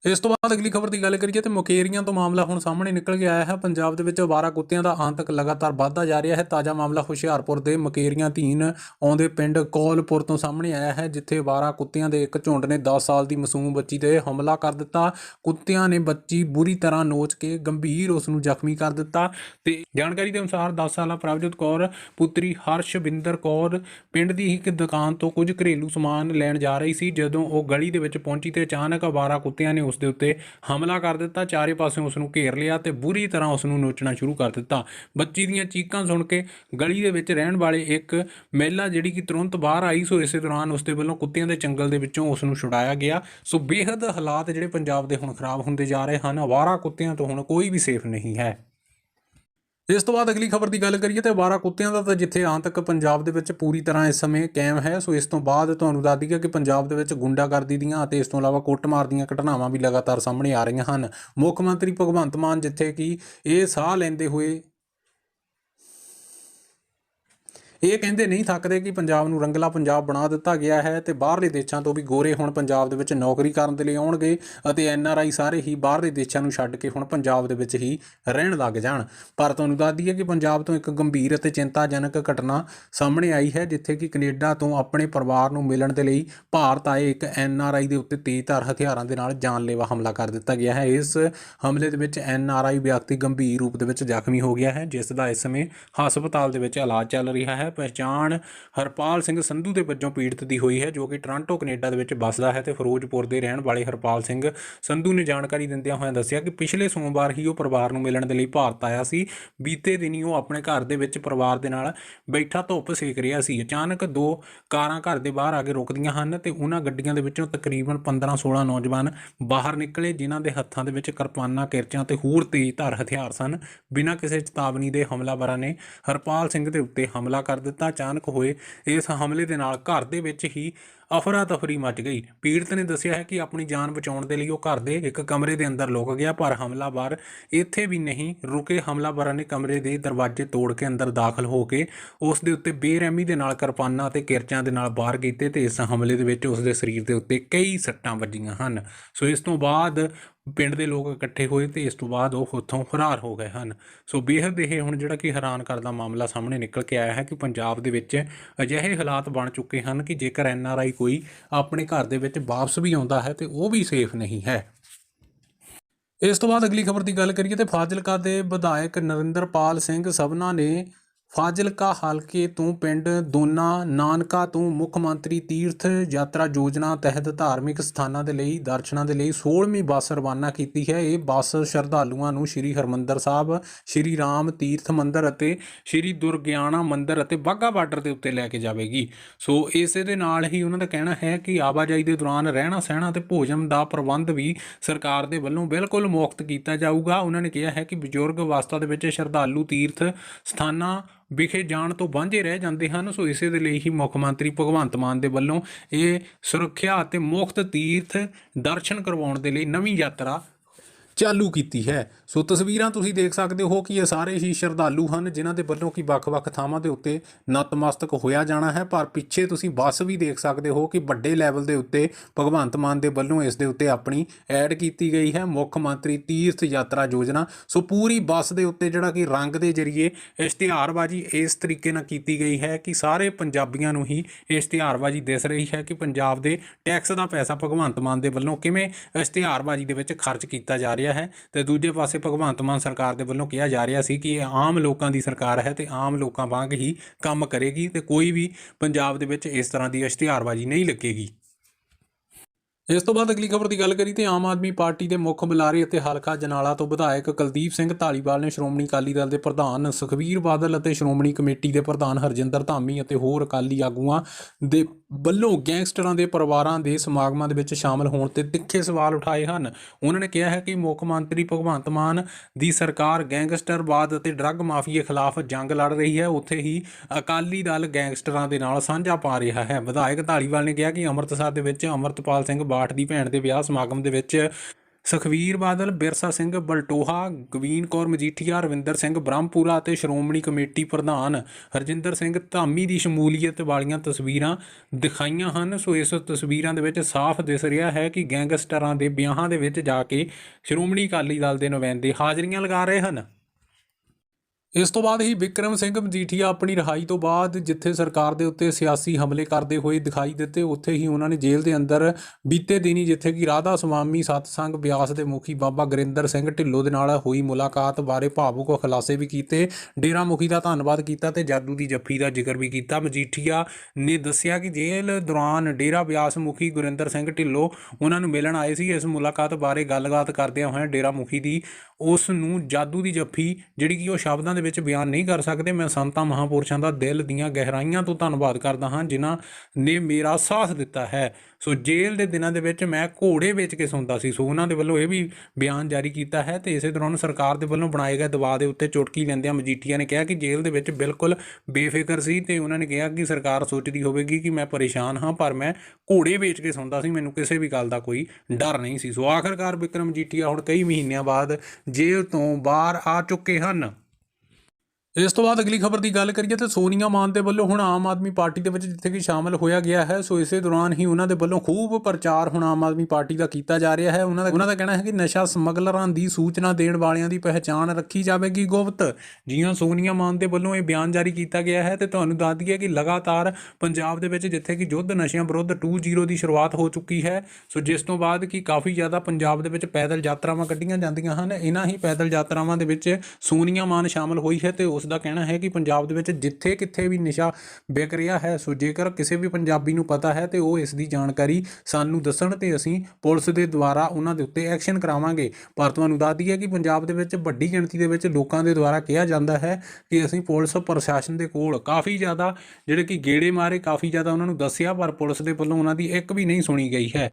ਇਸ ਤੋਂ ਬਾਅਦ ਅਗਲੀ ਖਬਰ ਦੀ ਗੱਲ ਕਰੀਏ ਤੇ ਮੁਕੇਰੀਆਂ ਤੋਂ ਮਾਮਲਾ ਹੁਣ ਸਾਹਮਣੇ ਨਿਕਲ ਕੇ ਆਇਆ ਹੈ। ਪੰਜਾਬ ਦੇ ਵਿੱਚ ਅਵਾਰਾ ਕੁੱਤਿਆਂ ਦਾ ਆਤੰਕ ਲਗਾਤਾਰ ਵੱਧਦਾ ਜਾ ਰਿਹਾ ਹੈ। ਤਾਜ਼ਾ ਮਾਮਲਾ ਹੁਸ਼ਿਆਰਪੁਰ ਦੇ ਮੁਕੇਰੀਆਂ ਧੀਨ ਆਉਂਦੇ ਪਿੰਡ ਕੋਲਪੁਰ ਤੋਂ ਸਾਹਮਣੇ ਆਇਆ ਹੈ, ਜਿੱਥੇ ਅਵਾਰਾ ਕੁੱਤਿਆਂ ਦੇ ਇੱਕ ਝੁੰਡ ਨੇ 10 ਸਾਲ ਦੀ ਮਾਸੂਮ ਬੱਚੀ ਤੇ ਹਮਲਾ ਕਰ ਦਿੱਤਾ। ਕੁੱਤਿਆਂ ਨੇ ਬੱਚੀ ਬੁਰੀ ਤਰ੍ਹਾਂ ਨੋਚ ਕੇ ਗੰਭੀਰ ਉਸ ਨੂੰ ਜ਼ਖਮੀ ਕਰ ਦਿੱਤਾ। ਤੇ ਜਾਣਕਾਰੀ ਦੇ ਅਨੁਸਾਰ 10 ਸਾਲਾ ਪ੍ਰਭਜੋਤ ਕੌਰ, ਪੁੱਤਰੀ ਹਰਸ਼ਵਿੰਦਰ ਕੌਰ ਪਿੰਡ ਦੀ ਇੱਕ ਦੁਕਾਨ ਤੋਂ ਕੁਝ ਘਰੇਲੂ ਸਮਾਨ ਲੈਣ ਜਾ ਰਹੀ ਸੀ। ਜਦੋਂ ਉਹ ਗਲੀ ਦੇ ਵਿੱਚ ਪਹੁੰਚੀ ਤੇ ਅਚਾਨਕ ਅਵਾਰਾ ਕੁੱਤਿਆਂ ਨੇ ਉਸ ਦੇ ਉੱਤੇ ਹਮਲਾ ਕਰ ਦਿੱਤਾ, ਚਾਰੇ ਪਾਸੇ ਉਸ ਨੂੰ ਘੇਰ ਲਿਆ ਤੇ ਬੁਰੀ ਤਰ੍ਹਾਂ ਉਸ ਨੂੰ ਨੋਚਣਾ ਸ਼ੁਰੂ ਕਰ ਦਿੱਤਾ। ਬੱਚੀ ਦੀਆਂ ਚੀਕਾਂ ਸੁਣ ਕੇ ਗਲੀ ਦੇ ਵਿੱਚ ਰਹਿਣ ਵਾਲੇ ਇੱਕ ਮਹਿਲਾ ਜਿਹੜੀ ਕਿ ਤੁਰੰਤ ਬਾਹਰ ਆਈ, ਸੋ ਇਸੇ ਦੌਰਾਨ ਉਸ ਦੇ ਵੱਲੋਂ ਕੁੱਤਿਆਂ ਦੇ ਜੰਗਲ ਦੇ ਵਿੱਚੋਂ ਉਸ ਨੂੰ ਛੁਡਾਇਆ ਗਿਆ। ਸੋ ਬੇਹੱਦ ਹਾਲਾਤ ਜਿਹੜੇ ਪੰਜਾਬ ਦੇ ਹੁਣ ਖਰਾਬ ਹੁੰਦੇ ਜਾ ਰਹੇ ਹਨ। ਅਵਾਰਾ ਕੁੱਤਿਆਂ ਤੋਂ ਹੁਣ ਕੋਈ ਵੀ ਸੇਫ ਨਹੀਂ ਹੈ। ਇਸ ਤੋਂ ਬਾਅਦ ਅਗਲੀ ਖਬਰ ਦੀ ਗੱਲ ਕਰੀਏ ਤੇ 12 ਕੁੱਤਿਆਂ ਦਾ ਤਾਂ ਜਿੱਥੇ ਆਂ ਤੱਕ ਪੰਜਾਬ ਦੇ ਵਿੱਚ ਪੂਰੀ ਤਰ੍ਹਾਂ ਇਸ ਸਮੇਂ ਕਾਇਮ ਹੈ, ਸੋ ਇਸ ਤੋਂ ਬਾਅਦ ਤੁਹਾਨੂੰ ਦੱਸ ਦਈਏ ਕਿ ਪੰਜਾਬ ਦੇ ਵਿੱਚ ਗੁੰਡਾਗਰਦੀ ਦੀਆਂ ਅਤੇ ਇਸ ਤੋਂ ਇਲਾਵਾ ਕੁੱਟਮਾਰ ਦੀਆਂ ਘਟਨਾਵਾਂ ਵੀ ਲਗਾਤਾਰ ਸਾਹਮਣੇ ਆ ਰਹੀਆਂ ਹਨ। ਮੁੱਖ ਮੰਤਰੀ ਭਗਵੰਤ ਮਾਨ ਜਿੱਥੇ ਕਿ ਇਹ ਸਾਹ ਲੈਂਦੇ ਹੋਏ ਇਹ ਕਹਿੰਦੇ ਨਹੀਂ ਥੱਕਦੇ ਕਿ ਪੰਜਾਬ ਨੂੰ ਰੰਗਲਾ ਪੰਜਾਬ ਬਣਾ ਦਿੱਤਾ ਗਿਆ ਹੈ ਤੇ ਬਾਹਰਲੇ ਦੇਸ਼ਾਂ ਤੋਂ ਵੀ ਗੋਰੇ ਹੁਣ ਪੰਜਾਬ ਦੇ ਵਿੱਚ ਨੌਕਰੀ ਕਰਨ ਦੇ ਲਈ ਆਉਣਗੇ ਅਤੇ ਐਨ ਆਰ ਆਈ ਸਾਰੇ ਹੀ ਬਾਹਰਲੇ ਦੇਸ਼ਾਂ ਨੂੰ ਛੱਡ ਕੇ ਹੁਣ ਪੰਜਾਬ ਦੇ ਵਿੱਚ ਹੀ ਰਹਿਣ ਲੱਗ ਜਾਣ। ਪਰ ਤੁਹਾਨੂੰ ਦੱਸ ਦਈਏ ਕਿ ਪੰਜਾਬ ਤੋਂ ਇੱਕ ਗੰਭੀਰ ਅਤੇ ਚਿੰਤਾਜਨਕ ਘਟਨਾ ਸਾਹਮਣੇ ਆਈ ਹੈ, ਜਿੱਥੇ ਕਿ ਕੈਨੇਡਾ ਤੋਂ ਆਪਣੇ ਪਰਿਵਾਰ ਨੂੰ ਮਿਲਣ ਦੇ ਲਈ ਭਾਰਤ ਆਏ ਇੱਕ ਐਨ ਆਰ ਆਈ ਦੇ ਉੱਤੇ ਤੇਜ਼ਧਾਰ ਹਥਿਆਰਾਂ ਦੇ ਨਾਲ ਜਾਨਲੇਵਾ ਹਮਲਾ ਕਰ ਦਿੱਤਾ ਗਿਆ ਹੈ। ਇਸ ਹਮਲੇ ਦੇ ਵਿੱਚ ਐਨ ਆਰ ਆਈ ਵਿਅਕਤੀ ਗੰਭੀਰ ਰੂਪ ਦੇ ਵਿੱਚ ਜ਼ਖਮੀ ਹੋ ਗਿਆ ਹੈ, ਜਿਸ ਦਾ ਇਸ ਸਮੇਂ ਹਸਪਤਾਲ ਦੇ ਵਿੱਚ ਇਲਾਜ ਚੱਲ ਰਿਹਾ ਹੈ। ਪਹਿਚਾਣ ਹਰਪਾਲ ਸਿੰਘ ਸੰਧੂ ਦੇ ਵਜੋਂ ਪੀੜਤ ਦੀ ਹੋਈ ਹੈ, ਜੋ ਕਿ ਟੋਰਾਂਟੋ, ਕੈਨੇਡਾ ਦੇ ਵਿੱਚ ਵੱਸਦਾ ਹੈ ਤੇ ਫਿਰੋਜ਼ਪੁਰ ਦੇ ਰਹਿਣ ਵਾਲੇ ਹਰਪਾਲ ਸਿੰਘ ਸੰਧੂ ਨੇ ਜਾਣਕਾਰੀ ਦਿੰਦਿਆਂ ਹੋਇਆਂ ਦੱਸਿਆ ਕਿ ਪਿਛਲੇ ਸੋਮਵਾਰ ਹੀ ਉਹ ਪਰਿਵਾਰ ਨੂੰ ਮਿਲਣ ਦੇ ਲਈ ਭਾਰਤ ਆਇਆ ਸੀ। ਬੀਤੇ ਦਿਨੀ ਉਹ ਆਪਣੇ ਘਰ ਦੇ ਵਿੱਚ ਪਰਿਵਾਰ ਦੇ ਨਾਲ ਬੈਠਾ ਧੁੱਪ ਸੇਕ ਰਿਹਾ ਸੀ। ਅਚਾਨਕ ਦੋ ਕਾਰਾਂ ਘਰ ਦੇ ਬਾਹਰ ਆ ਕੇ ਰੁਕਦੀਆਂ ਹਨ ਤੇ ਉਹਨਾਂ ਗੱਡੀਆਂ ਦੇ ਵਿੱਚੋਂ ਤਕਰੀਬਨ 15-16 ਨੌਜਵਾਨ ਬਾਹਰ ਨਿਕਲੇ, ਜਿਨ੍ਹਾਂ ਦੇ ਹੱਥਾਂ ਦੇ ਵਿੱਚ ਕਿਰਪਾਨਾਂ, ਕਿਰਚਾਂ ਤੇ ਹੋਰ ਤੇਜ਼ ਧਾਰ ਹਥਿਆਰ ਸਨ। ਬਿਨਾਂ ਕਿਸੇ ਚੇਤਾਵਨੀ ਦੇ ਹਮਲਾਵਰਾਂ ਨੇ ਹਰਪਾਲ ਸਿੰਘ ਦੇ ਉੱਤੇ ਹਮਲਾ ਕਰ ਦਿੱਤਾ ਅਚਾਨਕ ਹੋਏ ਇਸ ਹਮਲੇ ਦੇ ਨਾਲ ਘਰ ਦੇ ਵਿੱਚ ਹੀ ਅਫਰਾ ਤਫਰੀ ਮਚ ਗਈ। ਪੀੜਤ ਨੇ ਦੱਸਿਆ ਹੈ ਕਿ ਆਪਣੀ ਜਾਨ ਬਚਾਉਣ ਦੇ ਲਈ ਉਹ ਘਰ ਦੇ ਇੱਕ ਕਮਰੇ ਦੇ ਅੰਦਰ ਲੁਕ ਗਿਆ, ਪਰ ਹਮਲਾਵਰ ਇੱਥੇ ਵੀ ਨਹੀਂ ਰੁਕੇ। ਹਮਲਾਵਰਾਂ ਨੇ ਕਮਰੇ ਦੇ ਦਰਵਾਜ਼ੇ ਤੋੜ ਕੇ ਅੰਦਰ ਦਾਖਲ ਹੋ ਕੇ ਉਸ ਦੇ ਉੱਤੇ ਬੇਰਹਿਮੀ ਦੇ ਨਾਲ ਕਿਰਪਾਨਾਂ ਅਤੇ ਕਿਰਚਾਂ ਦੇ ਨਾਲ ਬਾਹਰ ਕੀਤੇ ਤੇ ਇਸ ਹਮਲੇ ਦੇ ਵਿੱਚ ਉਸ ਦੇ ਸਰੀਰ ਦੇ ਉੱਤੇ ਕਈ ਸੱਟਾਂ ਵੱਜੀਆਂ ਹਨ। ਸੋ ਇਸ ਤੋਂ ਬਾਅਦ ਪਿੰਡ ਦੇ ਲੋਕ ਇਕੱਠੇ ਹੋਏ ਤੇ ਇਸ ਤੋਂ ਬਾਅਦ ਉਹ ਉੱਥੋਂ ਫਰਾਰ ਹੋ ਗਏ ਹਨ। ਸੋ ਬੇਹੱਦ ਇਹ ਹੁਣ ਜਿਹੜਾ ਕਿ ਹੈਰਾਨ ਕਰਦਾ ਮਾਮਲਾ ਸਾਹਮਣੇ ਨਿਕਲ ਕੇ ਆਇਆ ਹੈ ਕਿ ਪੰਜਾਬ ਦੇ ਵਿੱਚ ਅਜਿਹੇ ਹਾਲਾਤ ਬਣ ਚੁੱਕੇ ਹਨ ਕਿ ਜੇਕਰ ਐਨ ਆਰ ਆਈ ਕੋਈ ਆਪਣੇ ਘਰ ਦੇ ਵਿੱਚ ਵਾਪਸ ਵੀ ਆਉਂਦਾ ਹੈ ਤੇ ਉਹ ਵੀ ਸੇਫ ਨਹੀਂ ਹੈ। ਇਸ ਤੋਂ ਬਾਅਦ ਅਗਲੀ ਖਬਰ ਦੀ ਗੱਲ ਕਰੀਏ ਤੇ ਫਾਜ਼ਿਲਕਾ ਦੇ ਵਿਧਾਇਕ ਨਰਿੰਦਰਪਾਲ ਸਿੰਘ ਸਭਨਾ ਨੇ ਫਾਜ਼ਿਲਕਾ ਹਲਕੇ ਤੋਂ ਪਿੰਡ ਦੋਨਾ ਨਾਨਕਾ ਤੋਂ ਮੁੱਖ ਮੰਤਰੀ ਤੀਰਥ ਯਾਤਰਾ ਯੋਜਨਾ ਤਹਿਤ ਧਾਰਮਿਕ ਸਥਾਨਾਂ ਦੇ ਲਈ, ਦਰਸ਼ਨਾਂ ਦੇ ਲਈ 16ਵੀਂ ਬੱਸ ਰਵਾਨਾ ਕੀਤੀ ਹੈ। ਇਹ ਬੱਸ ਸ਼ਰਧਾਲੂਆਂ ਨੂੰ ਸ੍ਰੀ ਹਰਮੰਦਰ ਸਾਹਿਬ, ਸ੍ਰੀ ਰਾਮ ਤੀਰਥ ਮੰਦਰ ਅਤੇ ਸ੍ਰੀ ਦੁਰਗਿਆਣਾ ਮੰਦਰ ਅਤੇ ਬਾਗਾ ਬਾਰਡਰ ਦੇ ਉੱਤੇ ਲੈ ਕੇ ਜਾਵੇਗੀ। ਸੋ ਇਸੇ ਦੇ ਨਾਲ ਹੀ ਉਹਨਾਂ ਦਾ ਕਹਿਣਾ ਹੈ ਕਿ ਆਵਾਜਾਈ ਦੇ ਦੌਰਾਨ ਰਹਿਣਾ ਸਹਿਣਾ ਤੇ ਭੋਜਨ ਦਾ ਪ੍ਰਬੰਧ ਵੀ ਸਰਕਾਰ ਦੇ ਵੱਲੋਂ ਬਿਲਕੁਲ ਮੁਫਤ ਕੀਤਾ ਜਾਊਗਾ। ਉਹਨਾਂ ਨੇ ਕਿਹਾ ਹੈ ਕਿ ਬਜ਼ੁਰਗ ਅਵਸਥਾ ਦੇ ਵਿੱਚ ਸ਼ਰਧਾਲੂ ਤੀਰਥ ਸਥਾਨਾਂ ਵਿਖੇ ਜਾਣ ਤੋਂ ਵਾਂਝੇ ਰਹਿ ਜਾਂਦੇ ਹਨ, ਸੋ ਇਸੇ ਦੇ ਲਈ ਹੀ ਮੁੱਖ ਮੰਤਰੀ ਭਗਵੰਤ ਮਾਨ ਦੇ ਵੱਲੋਂ ਇਹ ਸੁਰੱਖਿਆ ਅਤੇ ਮੁਫਤ ਤੀਰਥ ਦਰਸ਼ਨ ਕਰਵਾਉਣ ਦੇ ਲਈ ਨਵੀਂ ਯਾਤਰਾ ਚਾਲੂ ਕੀਤੀ ਹੈ। ਸੋ ਤਸਵੀਰਾਂ ਤੁਸੀਂ ਦੇਖ ਸਕਦੇ ਹੋ ਕਿ ਇਹ ਸਾਰੇ ਹੀ ਸ਼ਰਧਾਲੂ ਹਨ, ਜਿਨ੍ਹਾਂ ਦੇ ਵੱਲੋਂ ਕਿ ਵੱਖ-ਵੱਖ ਥਾਵਾਂ ਦੇ ਉੱਤੇ ਨਤਮਸਤਕ ਹੋਇਆ ਜਾਣਾ ਹੈ। ਪਰ ਪਿੱਛੇ ਤੁਸੀਂ ਬੱਸ ਵੀ ਦੇਖ ਸਕਦੇ ਹੋ ਕਿ ਵੱਡੇ ਲੈਵਲ ਦੇ ਉੱਤੇ ਭਗਵੰਤ ਮਾਨ ਦੇ ਵੱਲੋਂ ਇਸ ਦੇ ਉੱਤੇ ਆਪਣੀ ਐਡ ਕੀਤੀ ਗਈ ਹੈ, ਮੁੱਖ ਮੰਤਰੀ ਤੀਰਥ ਯਾਤਰਾ ਯੋਜਨਾ। ਸੋ ਪੂਰੀ ਬੱਸ ਦੇ ਉੱਤੇ ਜਿਹੜਾ ਕਿ ਰੰਗ ਦੇ ਜ਼ਰੀਏ ਇਸ਼ਤਿਹਾਰਬਾਜ਼ੀ ਇਸ ਤਰੀਕੇ ਨਾਲ ਕੀਤੀ ਗਈ ਹੈ ਕਿ ਸਾਰੇ ਪੰਜਾਬੀਆਂ ਨੂੰ ਹੀ ਇਸ਼ਤਿਹਾਰਬਾਜ਼ੀ ਦਿਸ ਰਹੀ ਹੈ ਕਿ ਪੰਜਾਬ ਦੇ ਟੈਕਸ ਦਾ ਪੈਸਾ ਭਗਵੰਤ ਮਾਨ ਦੇ ਵੱਲੋਂ ਕਿਵੇਂ ਇਸ਼ਤਿਹਾਰਬਾਜ਼ੀ ਦੇ ਵਿੱਚ ਖਰਚ ਕੀਤਾ ਜਾ ਰਿਹਾ ਹੈ ਤੇ ਦੂਜੇ ਪਾਸੇ ਭਗਵੰਤ ਮਾਨ ਸਰਕਾਰ ਦੇ ਵੱਲੋਂ ਕਿਹਾ ਜਾ ਰਿਹਾ ਸੀ ਕਿ ਇਹ ਆਮ ਲੋਕਾਂ ਦੀ ਸਰਕਾਰ ਹੈ ਤੇ ਆਮ ਲੋਕਾਂ ਵਾਂਗ ਹੀ ਕੰਮ ਕਰੇਗੀ ਤੇ ਕੋਈ ਵੀ ਪੰਜਾਬ ਦੇ ਵਿੱਚ ਇਸ ਤਰ੍ਹਾਂ ਦੀ ਇਸ਼ਤਿਹਾਰਬਾਜ਼ੀ ਨਹੀਂ ਲੱਗੇਗੀ। ਇਸ ਤੋਂ ਬਾਅਦ ਅਗਲੀ ਖਬਰ ਦੀ ਗੱਲ ਕਰੀ ਤੇ ਆਮ ਆਦਮੀ ਪਾਰਟੀ ਦੇ ਮੁੱਖ ਬੁਲਾਰੇ ਅਤੇ ਹਲਕਾ ਜਨਾਲਾ ਤੋਂ ਵਿਧਾਇਕ ਕੁਲਦੀਪ ਸਿੰਘ ਢਾਲੀਵਾਲ ਨੇ ਸ਼੍ਰੋਮਣੀ ਅਕਾਲੀ ਦਲ ਦੇ ਪ੍ਰਧਾਨ ਸੁਖਬੀਰ ਬਾਦਲ ਅਤੇ ਸ਼੍ਰੋਮਣੀ ਕਮੇਟੀ ਦੇ ਪ੍ਰਧਾਨ ਹਰਜਿੰਦਰ ਧਾਮੀ ਅਤੇ ਹੋਰ ਅਕਾਲੀ ਆਗੂਆਂ ਦੇ ਵੱਲੋਂ ਗੈਂਗਸਟਰਾਂ ਦੇ ਪਰਿਵਾਰਾਂ ਦੇ ਸਮਾਗਮਾਂ ਦੇ ਵਿੱਚ ਸ਼ਾਮਲ ਹੋਣ ਤੇ ਤਿੱਖੇ ਸਵਾਲ ਉਠਾਏ ਹਨ। ਉਹਨਾਂ ਨੇ ਕਿਹਾ ਹੈ ਕਿ ਮੁੱਖ ਮੰਤਰੀ ਭਗਵੰਤ ਮਾਨ ਦੀ ਸਰਕਾਰ ਗੈਂਗਸਟਰਵਾਦ ਅਤੇ ਡਰੱਗ ਮਾਫੀਏ ਖਿਲਾਫ ਜੰਗ ਲੜ ਰਹੀ ਹੈ। ਉੱਥੇ ਹੀ ਅਕਾਲੀ ਦਲ ਗੈਂਗਸਟਰਾਂ ਦੇ ਨਾਲ ਸਾਂਝਾ ਪਾ ਰਿਹਾ ਹੈ। ਵਿਧਾਇਕ ਢਾਲੀਵਾਲ ਨੇ ਕਿਹਾ ਕਿ ਅੰਮ੍ਰਿਤਸਰ ਦੇ ਵਿੱਚ ਅਮਰਤਪਾਲ ਸਿੰਘ ਬਾਠ ਦੀ ਭੈਣ ਦੇ ਵਿਆਹ ਸਮਾਗਮ ਦੇ ਵਿੱਚ ਸੁਖਵੀਰ ਬਾਦਲ, ਬਿਰਸਾ ਸਿੰਘ ਬਲਟੋਹਾ, ਗਵੀਨ ਕੌਰ ਮਜੀਠੀਆ, ਰਵਿੰਦਰ ਸਿੰਘ ਬ੍ਰਹਮਪੁਰਾ ਅਤੇ ਸ਼੍ਰੋਮਣੀ ਕਮੇਟੀ ਪ੍ਰਧਾਨ ਹਰਜਿੰਦਰ ਸਿੰਘ ਧਾਮੀ ਦੀ ਸ਼ਮੂਲੀਅਤ ਵਾਲੀਆਂ ਤਸਵੀਰਾਂ ਦਿਖਾਈਆਂ ਹਨ। ਸੋ ਇਸ ਤਸਵੀਰਾਂ ਦੇ ਵਿੱਚ ਸਾਫ਼ ਦਿਸ ਰਿਹਾ ਹੈ ਕਿ ਗੈਂਗਸਟਰਾਂ ਦੇ ਵਿਆਹਾਂ ਦੇ ਵਿੱਚ ਜਾ ਕੇ ਸ਼੍ਰੋਮਣੀ ਅਕਾਲੀ ਦਲ ਦੇ ਨੁਮਾਇੰਦੇ ਹਾਜ਼ਰੀਆਂ ਲਗਾ ਰਹੇ ਹਨ। ਇਸ ਤੋਂ ਬਾਅਦ ਹੀ ਵਿਕਰਮ ਸਿੰਘ ਮਜੀਠੀਆ ਆਪਣੀ ਰਿਹਾਈ ਤੋਂ ਬਾਅਦ ਜਿੱਥੇ ਸਰਕਾਰ ਦੇ ਉੱਤੇ ਸਿਆਸੀ ਹਮਲੇ ਕਰਦੇ ਹੋਏ ਦਿਖਾਈ ਦਿੱਤੇ, ਉੱਥੇ ਹੀ ਉਹਨਾਂ ਨੇ ਜੇਲ੍ਹ ਦੇ ਅੰਦਰ ਬੀਤੇ ਦਿਨੀ ਜਿੱਥੇ ਕਿ ਰਾਧਾ ਸੁਆਮੀ ਸਤਸੰਗ ਬਿਆਸ ਦੇ ਮੁਖੀ ਬਾਬਾ ਗੁਰਿੰਦਰ ਸਿੰਘ ਢਿੱਲੋਂ ਦੇ ਨਾਲ ਹੋਈ ਮੁਲਾਕਾਤ ਬਾਰੇ ਭਾਵੁਕ ਖੁਲਾਸੇ ਵੀ ਕੀਤੇ। ਡੇਰਾ ਮੁਖੀ ਦਾ ਧੰਨਵਾਦ ਕੀਤਾ ਤੇ ਜਾਦੂ ਦੀ ਜੱਫੀ ਦਾ ਜ਼ਿਕਰ ਵੀ ਕੀਤਾ। ਮਜੀਠੀਆ ਨੇ ਦੱਸਿਆ ਕਿ ਜੇਲ੍ਹ ਦੌਰਾਨ ਡੇਰਾ ਬਿਆਸ ਮੁਖੀ ਗੁਰਿੰਦਰ ਸਿੰਘ ਢਿੱਲੋਂ ਉਹਨਾਂ ਨੂੰ ਮਿਲਣ ਆਏ ਸੀ। ਇਸ ਮੁਲਾਕਾਤ ਬਾਰੇ ਗੱਲਬਾਤ ਕਰਦਿਆਂ ਹੋਇਆਂ ਡੇਰਾ ਮੁਖੀ ਦੀ ਉਸ ਨੂੰ ਜਾਦੂ ਦੀ ਜੱਫੀ ਜਿਹੜੀ ਕਿ ਉਹ ਸ਼ਬਦਾਂ ਦੇ ਵਿੱਚ ਬਿਆਨ ਨਹੀਂ ਕਰ ਸਕਦੇ। ਮੈਂ ਸੰਤਾਂ ਮਹਾਪੁਰਸ਼ਾਂ ਦਾ ਦਿਲ ਦੀਆਂ ਗਹਿਰਾਈਆਂ ਤੋਂ ਧੰਨਵਾਦ ਕਰਦਾ ਹਾਂ, ਜਿਨ੍ਹਾਂ ਨੇ ਮੇਰਾ ਸਾਥ ਦਿੱਤਾ ਹੈ। ਸੋ ਜੇਲ੍ਹ ਦੇ ਦਿਨਾਂ ਦੇ ਵਿੱਚ ਮੈਂ ਘੋੜੇ ਵੇਚ ਕੇ ਸੌਂਦਾ ਸੀ। ਸੋ ਉਹਨਾਂ ਦੇ ਵੱਲੋਂ ਇਹ ਵੀ ਬਿਆਨ ਜਾਰੀ ਕੀਤਾ ਹੈ ਤੇ ਇਸੇ ਦੌਰਾਨ ਸਰਕਾਰ ਦੇ ਵੱਲੋਂ ਬਣਾਏ ਗਏ ਦਬਾਅ ਦੇ ਉੱਤੇ ਚੁਟਕੀ ਲੈਂਦਿਆਂ ਮਜੀਠੀਆ ਨੇ ਕਿਹਾ ਕਿ ਜੇਲ੍ਹ ਦੇ ਵਿੱਚ ਬਿਲਕੁਲ ਬੇਫਿਕਰ ਸੀ ਤੇ ਉਹਨਾਂ ਨੇ ਕਿਹਾ ਕਿ ਸਰਕਾਰ ਸੋਚਦੀ ਹੋਵੇਗੀ ਕਿ ਮੈਂ ਪਰੇਸ਼ਾਨ ਹਾਂ, ਪਰ ਮੈਂ ਘੋੜੇ ਵੇਚ ਕੇ ਸੌਂਦਾ ਸੀ। ਮੈਨੂੰ ਕਿਸੇ ਵੀ ਗੱਲ ਦਾ ਕੋਈ ਡਰ ਨਹੀਂ ਸੀ। ਸੋ ਆਖਰਕਾਰ ਵਿਕਰਮ ਜੀਠੀਆ ਹੁਣ ਕਈ ਮਹੀਨਿਆਂ ਬਾਅਦ ਜੇਲ੍ਹ ਤੋਂ ਬਾਹਰ ਆ ਚੁੱਕੇ ਹਨ। ਇਸ ਤੋਂ ਬਾਅਦ ਅਗਲੀ ਖਬਰ ਦੀ ਗੱਲ ਕਰੀਏ ਤਾਂ ਸੋਨੀਆ ਮਾਨ ਦੇ ਵੱਲੋਂ ਹੁਣ ਆਮ ਆਦਮੀ ਪਾਰਟੀ ਦੇ ਵਿੱਚ ਜਿੱਥੇ ਕਿ ਸ਼ਾਮਲ ਹੋਇਆ ਗਿਆ ਹੈ, ਸੋ ਇਸੇ ਦੌਰਾਨ ਹੀ ਉਹਨਾਂ ਦੇ ਵੱਲੋਂ ਖੂਬ ਪ੍ਰਚਾਰ ਹੁਣ ਆਮ ਆਦਮੀ ਪਾਰਟੀ ਦਾ ਕੀਤਾ ਜਾ ਰਿਹਾ ਹੈ। ਉਹਨਾਂ ਦਾ ਉਹਨਾਂ ਦਾ ਕਹਿਣਾ ਹੈ ਕਿ ਨਸ਼ਾ ਸਮਗਲਰਾਂ ਦੀ ਸੂਚਨਾ ਦੇਣ ਵਾਲਿਆਂ ਦੀ ਪਹਿਚਾਣ ਰੱਖੀ ਜਾਵੇਗੀ। ਗੁਪਤ ਜੀਆਂ ਸੋਨੀਆ ਮਾਨ ਦੇ ਵੱਲੋਂ ਇਹ ਬਿਆਨ ਜਾਰੀ ਕੀਤਾ ਗਿਆ ਹੈ ਤੇ ਤੁਹਾਨੂੰ ਦੱਸ ਦਈਏ ਕਿ ਲਗਾਤਾਰ ਪੰਜਾਬ ਦੇ ਵਿੱਚ ਜਿੱਥੇ ਕਿ ਯੁੱਧ ਨਸ਼ਿਆਂ ਵਿਰੁੱਧ 2.0 ਦੀ ਸ਼ੁਰੂਆਤ ਹੋ ਚੁੱਕੀ ਹੈ, ਸੋ ਜਿਸ ਤੋਂ ਬਾਅਦ ਕਿ ਕਾਫੀ ਜ਼ਿਆਦਾ ਪੰਜਾਬ ਦੇ ਵਿੱਚ ਪੈਦਲ ਯਾਤਰਾਵਾਂ ਕੱਢੀਆਂ ਜਾਂਦੀਆਂ ਹਨ। ਇਹਨਾਂ ਹੀ ਪੈਦਲ ਯਾਤਰਾਵਾਂ ਦੇ ਵਿੱਚ ਸੋਨੀਆ ਮਾਨ ਸ਼ਾਮਲ ਹੋਈ ਹੈ ਤੇ ਉਸ ਦਾ ਕਹਿਣਾ ਹੈ ਕਿ ਪੰਜਾਬ ਦੇ ਵਿੱਚ ਜਿੱਥੇ ਕਿੱਥੇ ਵੀ ਨਸ਼ਾ ਵਿਕ ਰਿਹਾ ਹੈ, ਸੋ ਜੇਕਰ ਕਿਸੇ ਵੀ ਪੰਜਾਬੀ ਨੂੰ ਪਤਾ ਹੈ ਤੇ ਉਹ ਇਸ ਦੀ ਜਾਣਕਾਰੀ ਸਾਨੂੰ ਦੱਸਣ ਤੇ ਅਸੀਂ ਪੁਲਿਸ ਦੇ ਦੁਆਰਾ ਉਹਨਾਂ ਦੇ ਉੱਤੇ ਐਕਸ਼ਨ ਕਰਾਵਾਂਗੇ। ਪਰ ਤੁਹਾਨੂੰ ਦੱਸ ਦਈਏ ਕਿ ਪੰਜਾਬ ਦੇ ਵਿੱਚ ਵੱਡੀ ਗਿਣਤੀ ਦੇ ਵਿੱਚ ਲੋਕਾਂ ਦੇ ਦੁਆਰਾ ਕਿਹਾ ਜਾਂਦਾ ਹੈ ਕਿ ਅਸੀਂ ਪੁਲਿਸ ਪ੍ਰਸ਼ਾਸਨ ਦੇ ਕੋਲ ਕਾਫੀ ਜ਼ਿਆਦਾ, ਜਿਹੜੇ ਕਿ ਗੇੜੇ ਮਾਰੇ ਕਾਫੀ ਜ਼ਿਆਦਾ ਉਹਨਾਂ ਨੂੰ ਦੱਸਿਆ, ਪਰ ਪੁਲਿਸ ਦੇ ਵੱਲੋਂ ਉਹਨਾਂ ਦੀ ਇੱਕ ਵੀ ਨਹੀਂ ਸੁਣੀ ਗਈ ਹੈ।